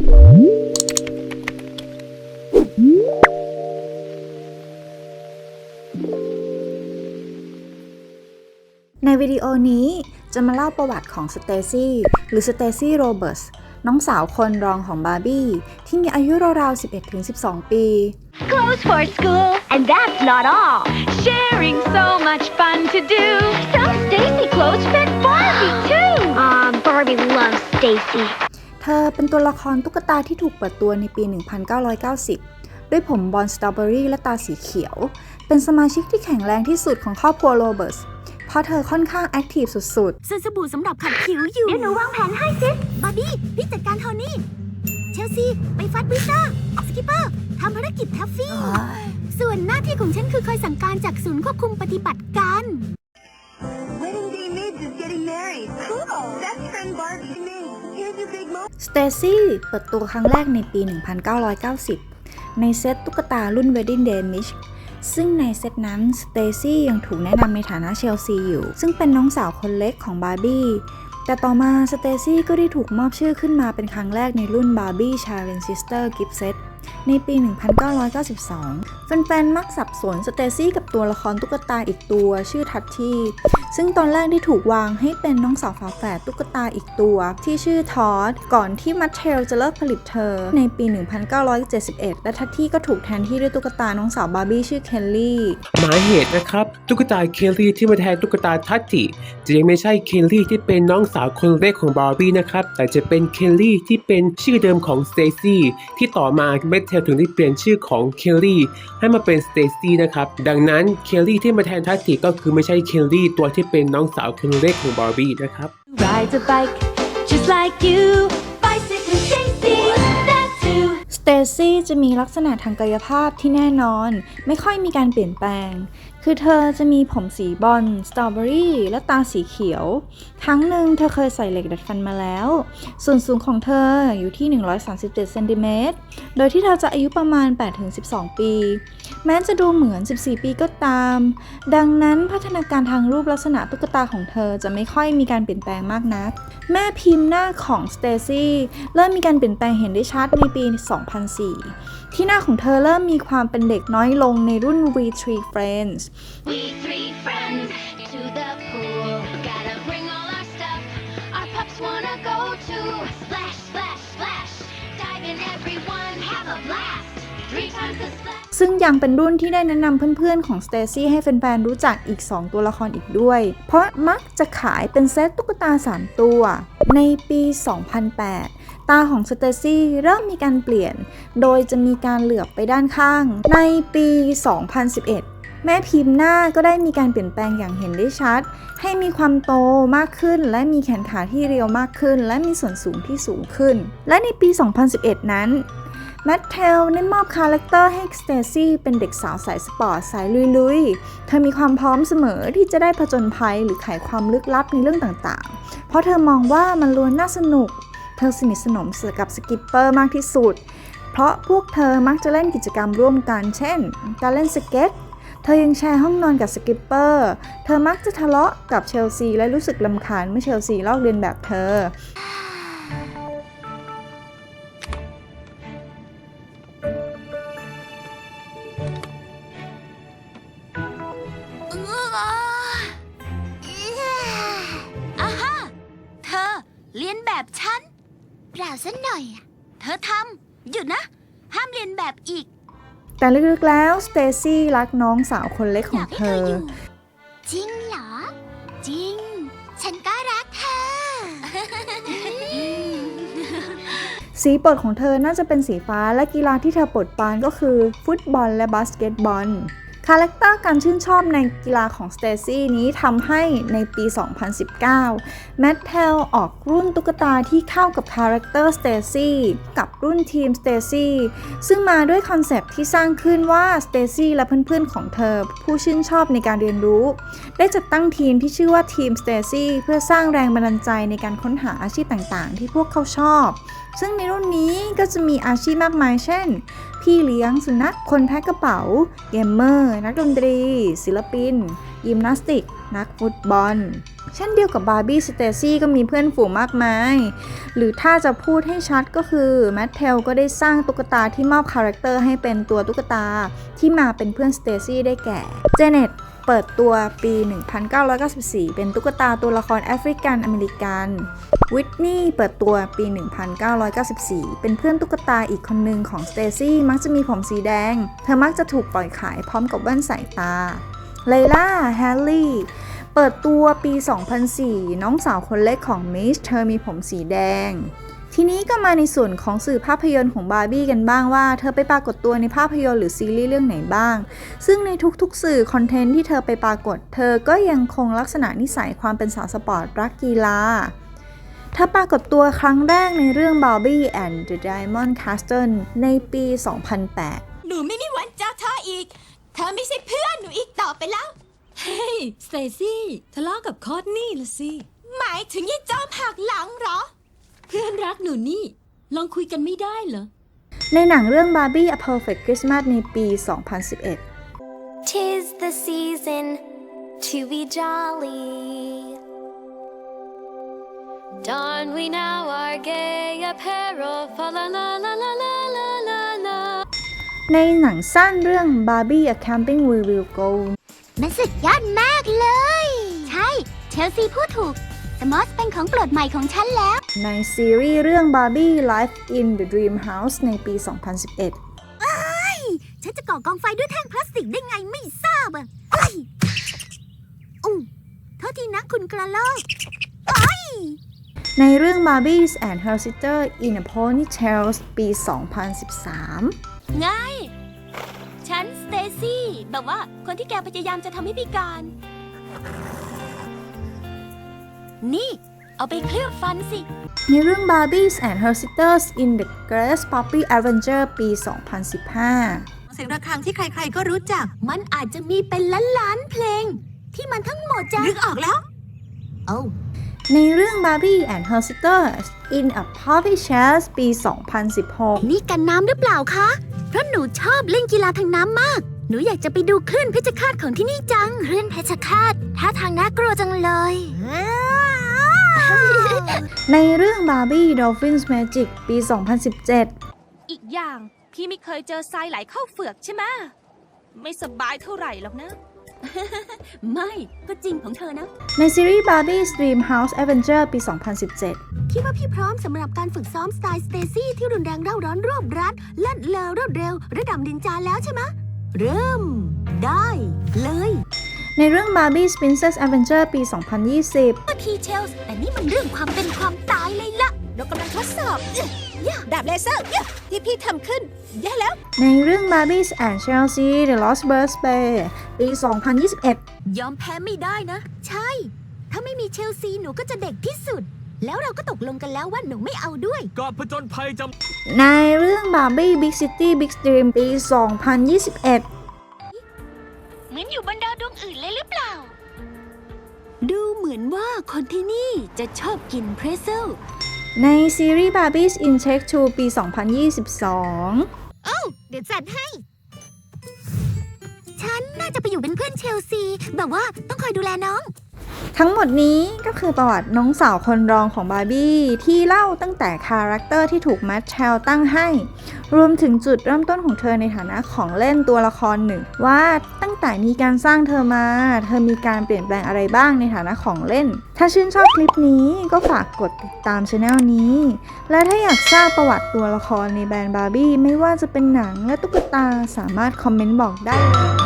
ในวิดีโอนี้จะมาเล่าประวัติของสเตซี่หรือสเตซี่โรเบิร์ตน้องสาวคนรองของบาร์บี้ ที่มีอายุราวๆ 11-12 ปี Clothes for school, and that's not all. Sharing so much fun to do. Some Stacy clothes fit Barbie too. Um, Barbie loves Stacy. เธอเป็นตัวละครตุ๊กตาที่ถูกเปิดตัวในปี 1990 ด้วยผมบอลสตรอเบอรี่และตาสีเขียว เป็นสมาชิกที่แข็งแรงที่สุดของครอบครัวโรเบิร์ตเพราะเธอค่อนข้างแอคทีฟสุดซื้อสบู่สำหรับขัดผิวอยู่ เดี๋ยวหนูวางแผนให้สิบาร์บี้พี่จัดการโทนี่ เชลซี ไปฟัดวิต้าสกิปเปอร์ทำภารกิจทัฟฟี่ ส่วนหน้าที่ของฉันคือคอยสั่งการจากศูนย์ควบคุมปฏิบัติการ Wedding Day Mids is getting married. Cool. Best friend Barbie สเตซี่เปิดตัวครั้งแรกในปี 1990 ในเซตตุ๊กตารุ่น Wedding Day Mish ซึ่งในเซตนั้นสเตซี่ยังถูกแนะนำในฐานะเชลซีอยู่ ซึ่งเป็นน้องสาวคนเล็กของบาร์บี้ แต่ต่อมาสเตซี่ก็ได้ถูกมอบชื่อขึ้นมาเป็นครั้งแรกในรุ่น Barbie Challenge Sister Gift Set ในปี 1992 แฟนๆ มักสับสนสเตซี่กับตัวละครตุ๊กตาอีกตัวชื่อทัตตี้ซึ่งตอนแรกได้ถูกวางให้เป็นน้องสาวฝาแฝดตุ๊กตาอีกตัว ที่ชื่อทอดก่อนที่มัทเทลจะเลิกผลิตเธอ ในปี 1971 และทัตตี้ก็ถูกแทนที่ด้วยตุ๊กตาน้องสาวบาร์บี้ชื่อเคนลี่หมายเหตุนะครับ ตุ๊กตาเคลลี่ที่มาแทนตุ๊กตาทัตติจะยังไม่ใช่เคลลี่ที่เป็นน้องสาวคนเล็กของบาร์บี้นะครับแต่จะเป็นเคลลี่ที่เป็นชื่อเดิมของสเตซี่ที่ต่อมาเมทเทลถึงได้เปลี่ยนชื่อของเคลลี่ให้มาเป็นสเตซี่นะครับ ดังนั้นเคลลี่ที่มาแทนทัตติก็คือไม่ใช่เคลลี่ตัวที่เป็นน้องสาวคนเล็กของบาร์บี้นะครับ Rides a bike just like you. Bicycle Stacy, that's who. สเตซี่จะมีลักษณะทางกายภาพที่แน่นอน ไม่ค่อยมีการเปลี่ยนแปลงคือเธอจะมีผมสีบอลสตรอเบอรี่ และตาสีเขียว ครั้งหนึ่งเธอเคยใส่เหล็กดัดฟันมาแล้ว ส่วนสูงของเธออยู่ที่ 137เซนติเมตร โดยที่เธอจะอายุประมาณ 8-12 ปี แม้จะดูเหมือน 14 ปีก็ตาม ดังนั้นพัฒนาการทางรูปลักษณะตุ๊กตาของเธอจะไม่ค่อยมีการเปลี่ยนแปลงมากนัก แม่พิมพ์หน้าของสเตซี่เริ่มมีการเปลี่ยนแปลงเห็นได้ชัดในปี 2004 ที่หน้าของเธอเริ่มมีความเป็นเด็กน้อยลงในรุ่น V3 Friends We three friends to the pool. Gotta bring all our stuff. Our pups wanna go to splash, splash, splash. Dive in, everyone, have a blast. Three times the splash. ซึ่งยังเป็นรุ่นที่ได้แนะนำเพื่อนๆ ของสเตซี่ให้แฟนๆ รู้จักอีก 2 ตัวละครอีกด้วย เพราะมักจะขายเป็นเซตตุ๊กตา 3 ตัว ในปี 2008 ตาของสเตซี่เริ่มมีการเปลี่ยน โดยจะมีการเหลือบไปด้านข้าง ในปี 2011 แม่พิมพ์หน้าก็ได้มีการเปลี่ยนแปลงอย่างเห็นได้ชัด ให้มีความโตมากขึ้น และมีแขนขาที่เรียวมากขึ้น และมีส่วนสูงที่สูงขึ้น และในปี 2011 นั้นแมทเทลได้มอบคาแรคเตอร์ให้สเตซี่เป็นเด็กสาวสายสปอร์ตสายลุยๆ เธอมีความพร้อมเสมอที่จะได้ผจญภัยหรือไขความลึกลับในเรื่องต่างๆ เพราะเธอมองว่ามันล้วนน่าสนุก เธอสนิทสนมกับสกิปเปอร์มากที่สุด เพราะพวกเธอมักจะเล่นกิจกรรมร่วมกัน เช่น การเล่นสเก็ต ธอยังแชร์ห้องนอนกับสกิปเปอร์ เธอมักจะทะเลาะกับเชลซีและรู้สึกลำคาญเมื่อเชลซีลอกเลียนแบบเธอ อาฮะเธอเรียนแบบฉัน เปล่าสักหน่อยอะเธอทำหยุดนะ ห้ามเรียนแบบอีก แต่ลึกๆแล้วสเตซี่รักน้องสาวคนเล็กขอองยากให้เธเธอออยู่จริงเหรอ จริง ฉันก็รักเธอ สีโปรดของเธอน่าจะเป็นสีฟ้าและกีฬาที่เธอโปรดปรานก็คือ ฟุตบอลและบาสเกตบอล คาแรคเตอร์การชื่นชอบในกีฬาของสเตซี่นี้ทำให้ในปี 2019 แมทเทลออกรุ่นตุ๊กตาที่เข้ากับคาแรคเตอร์สเตซี่กับรุ่นทีมสเตซี่ซึ่งมาด้วยคอนเซปที่สร้างขึ้นว่าสเตซี่และเพื่อนๆของเธอ ผู้ชื่นชอบในการเรียนรู้ ได้จัดตั้งทีมที่ชื่อว่าทีมสเตซี่เพื่อสร้างแรงบันดาลใจในการค้นหาอาชีพต่างๆ ที่พวกเขาชอบ ซึ่งในรุ่นนี้ก็จะมีอาชีพมากมาย เช่น พี่เลี้ยงสุนัขคนแพ็คกระเป๋า เกมเมอร์ นักดนตรี ศิลปิน ยิมนาสติก นักฟุตบอล เช่นเดียวกับบาร์บี้สเตซี่ก็มีเพื่อนฝูงมากมาย หรือถ้าจะพูดให้ชัดก็คือแมทเทลก็ได้สร้างตุ๊กตาที่มอบคาแรคเตอร์ให้เป็นตัวตุ๊กตาที่มาเป็นเพื่อนสเตซี่ได้แก่เจเน็ต เปิดตัวปี 1994 เป็นตุ๊กตาตัวละครแอฟริกันอเมริกันวิทนีย์เปิดตัวปี 1994 เป็นเพื่อนตุ๊กตาอีกคนหนึ่งของสเตซี่มักจะมีผมสีแดง เธอมักจะถูกปล่อยขายพร้อมกับแว่นสายตาไลล่าแฮร์รี่เปิดตัวปี 2004 น้องสาวคนเล็กของมิชเธอมีผมสีแดง ทีนี้ก็มาในส่วนของสื่อภาพยนตร์ของบาร์บี้กันบ้างว่า เธอไปปรากฏตัวในภาพยนตร์หรือซีรีส์เรื่องไหนบ้าง ซึ่งในทุกๆสื่อคอนเทนต์ที่เธอไปปรากฏ เธอก็ยังคงลักษณะนิสัยความเป็นสาวสปอร์ตรักกีฬาเธอปรากฏตัวครั้งแรกในเรื่อง Barbie and the Diamond Castle ในปี 2008 หนูไม่มีวันเจอเธออีก เธอไม่ใช่เพื่อนหนูอีกต่อไปแล้ว เฮ้ยสเตซี่ทะเลาะกับคอร์ตนี่ละสิ หมายถึงยายจอมหักหลังเหรอ เพื่อนรักหนูนี่ ลองคุยกันไม่ได้เหรอ ในหนังเรื่อง Barbie A Perfect Christmas ในปี 2011 Tis the season to be jolly. Don we now our gay apparel, fa la la la la la la la la. ในหนังสั้นเรื่อง Barbie A Camping We Will Go มันสุดยอดมากเลย ใช่ เชลซีพูดถูก สมอสเป็นของโปรดใหม่ของฉันแล้ว ในซีรีส์เรื่อง Barbie Life in the Dream House ในปี 2011 ฉันจะก่อกองไฟด้วยแท่งพลาสติกได้ไงไม่ทราบอะเอ้ยอู้โทษทีนะคุณกระโลกในเรื่อง Barbies and Her Sister in a Ponytail ปี 2013 ไง ฉันสเตซี่ แบบว่าคนที่แกพยายามจะทำให้พิการ นี่ เอาไปเคลือบฟันสิ ในเรื่อง Barbies and Her Sisters in the Grass Puppy Adventure ปี 2015 เสียงระฆังที่ใครๆก็รู้จัก มันอาจจะมีเป็นล้านล้านๆเพลง ที่มันทั้งหมดจะนึกออกแล้ว เอ้าในเรื่อง Barbie and Her Sisters in a Puppy Chase ปี 2016 นี่กันน้ำหรือเปล่าคะ เพราะหนูชอบเล่นกีฬาทางน้ำมาก หนูอยากจะไปดูคลื่นเพชรฆาตของที่นี่จัง คลื่นเพชรฆาตท่าทางน่ากลัวจังเลย ในเรื่อง Barbie Dolphins Magic ปี 2017 อีกอย่างพี่ไม่เคยเจอทรายไหลเข้าเฟือกใช่ไหมไม่สบายเท่าไหร่หรอกนะ ไม่ก็จริงของเธอนะ ในซีรีส์ Barbie's Dream House Adventure ปี 2017 คิดว่าพี่พร้อมสำหรับการฝึกซ้อมสไตล์สเตซี่ที่รุนแรงเร่าร้อนรวบรัดเลิศเลอรวดเร็ว ระดับดินจาแล้วใช่ไหมะเริ่ม ได้ เลย ในเรื่อง Barbie's Princess Adventure ปี 2020ก็ทีเชลส์แต่นี่มันเรื่องความเป็นความตายเลยละเรากำลังทดสอบเอ๊ะย่าดาบเลเซอร์ย่าที่พี่ทำขึ้นแย่แล้ว ในเรื่อง Barbies and Chelsea The Lost Birthday ปี 2021 ยอมแพ้ไม่ได้นะ ใช่ ถ้าไม่มีเชลซีหนูก็จะเด็กที่สุดแล้วเราก็ตกลงกันแล้วว่าหนูไม่เอาด้วยก่อนผจญภัยจำในเรื่อง Barbie Big City Big Dream ปี 2021 เหมือนอยู่บนดาวดวงอื่นเลยหรือเปล่า ดูเหมือนว่าคนที่นี่จะชอบกินเพรสเซล ในซีรีส์ Barbies in Take Two ปี 2022เดี๋ยวจัดให้ ฉันน่าจะไปอยู่เป็นเพื่อนเชลซี แบบว่าต้องคอยดูแลน้อง ทั้งหมดนี้ก็คือประวัติน้องสาวคนรองของบาร์บี้ที่เล่าตั้งแต่คาแรคเตอร์ที่ถูกแมทเชลตั้งให้ รวมถึงจุดเริ่มต้นของเธอในฐานะของเล่นตัวละครหนึ่ง ว่าตั้งแต่มีการสร้างเธอมา เธอมีการเปลี่ยนแปลงอะไรบ้างในฐานะของเล่น ถ้าชื่นชอบคลิปนี้ก็ฝากกดติดตามช anel นี้ และถ้าอยากทราบประวัติตัวละครในแบรนด์บาร์บี้ไม่ว่าจะเป็นหนังและตุ๊กตาสามารถคอมเมนต์บอกได้เลย